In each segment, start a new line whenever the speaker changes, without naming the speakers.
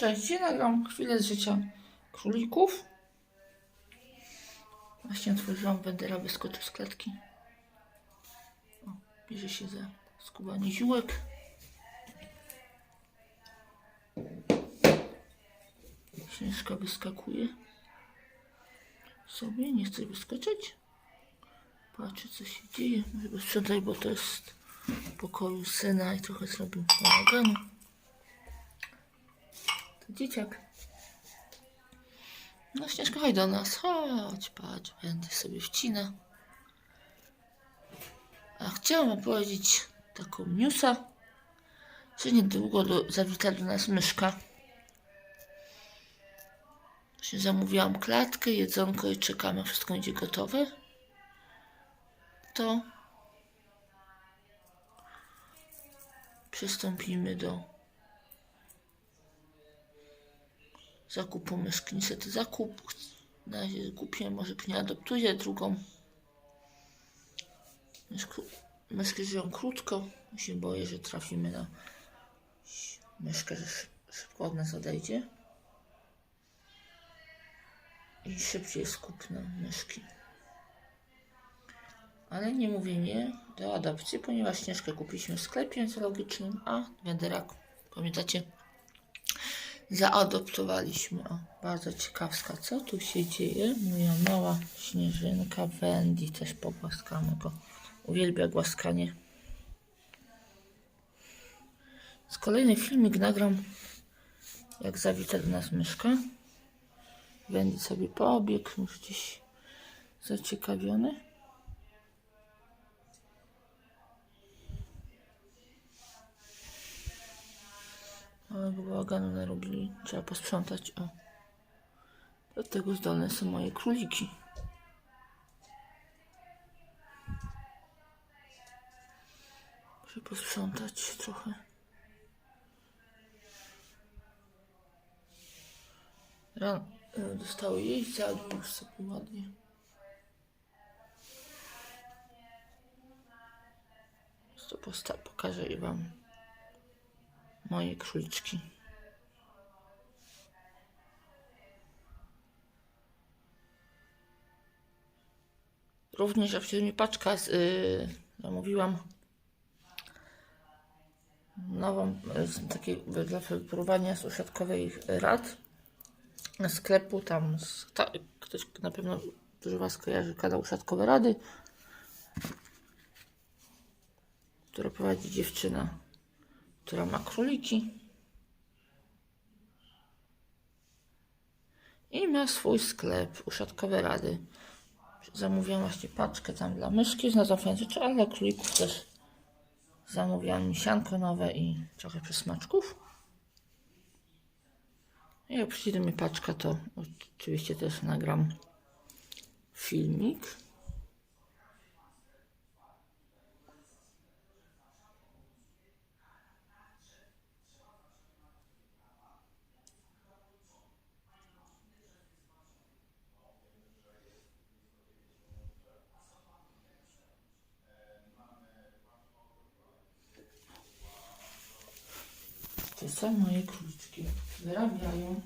Cześć, dzisiaj nagram chwilę z życia królików. Właśnie otworzyłam wędera, wyskoczył z klatki. O, bierze się za skubanie ziółek. Śnieżka wyskakuje sobie, nie chce wyskoczyć. Patrzy co się dzieje. Może go sprzedaj, bo to jest pokoju syna i trochę zrobił bałaganu. Dzieciak. No Śnieżka, chodź do nas. Chodź, patrz, będę sobie wcina. A chciałam opowiedzieć taką newsa, że niedługo do, zawita do nas myszka. Właśnie zamówiłam klatkę, jedzonko i czekamy, wszystko będzie gotowe. To przystąpimy do zakupu myszki. Niestety zakup. Na razie kupię, może nie adoptuję drugą. Myszki żyją krótko. Się boję, że trafimy na myszkę, że szy- szybko od nas odejdzie. I szybciej skupnę myszki. Ale nie mówię nie do adopcji, ponieważ Śnieżkę kupiliśmy w sklepie zoologicznym, a Wenderak, pamiętacie, zaadoptowaliśmy. O, bardzo ciekawska, co tu się dzieje. Moja mała śnieżynka Wendy, też pogłaskamy go. Uwielbia głaskanie. Z kolejny filmik nagram, jak zawita do nas myszka. Wendy sobie pobiegł, już gdzieś zaciekawiony. Ale bałaganu narobili. Trzeba posprzątać. O. Tego zdolne są moje króliki. Muszę posprzątać trochę. Ran e, dostały jeść, zjadły już sobie ładnie. To posta- pokażę i wam moje króliczki. Również wtedy mi paczka z, yy, zamówiłam nową, z dla wypróbowania z usiadkowej rad sklepu tam z, ta, ktoś na pewno dużo was kojarzy kanał Usiadkowe Rady które prowadzi dziewczyna która ma króliki i ma swój sklep usiadkowe rady. Zamówiłam właśnie paczkę tam dla myszki znalazłam fajne rzeczy, ale dla królików też zamówiłam misianko nowe i trochę przysmaczków. I jak przyjdzie mi paczka to oczywiście też nagram filmik To są moje króliczki. Wyrabiają.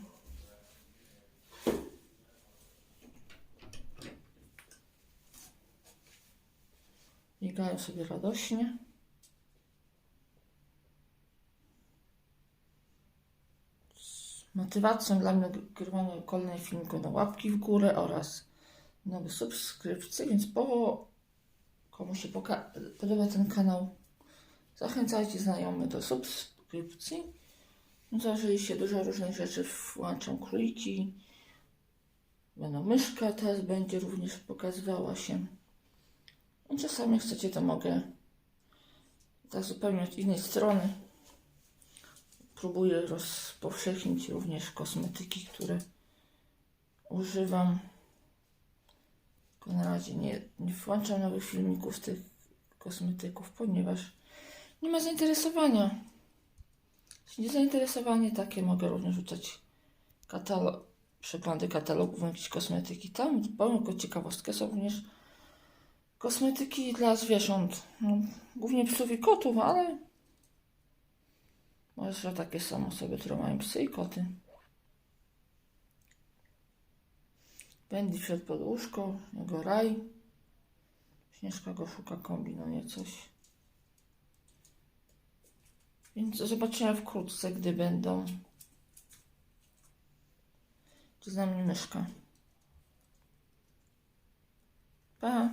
Biegają sobie radośnie. Z Motywacją dla mnie nagrywania kolejnej filmiku na łapki w górę oraz nowe subskrypcje, więc po komu się podoba ten kanał, zachęcajcie znajomych do subskrypcji. Zażyli się dużo różnych rzeczy, włączą króliki, będą myszka, teraz będzie również pokazywała się. I czasami chcecie, to mogę tak zupełnie od innej strony. Próbuję rozpowszechnić również kosmetyki, które używam. Na razie nie, nie włączam nowych filmików tych kosmetyków, ponieważ nie ma zainteresowania. Jeśli zainteresowanie takie, mogę również rzucać katalog, przeglądy katalogów jakiejś kosmetyki. Tam dbam jako ciekawostkę są również kosmetyki dla zwierząt. No, głównie psów i kotów, ale może takie są osoby, które mają psy i koty. Pędzi przed poduszką, jego raj. Śnieżka go szuka, kombinuje no coś. Więc do zobaczenia wkrótce, gdy będą. Czy z nami myszka. Pa!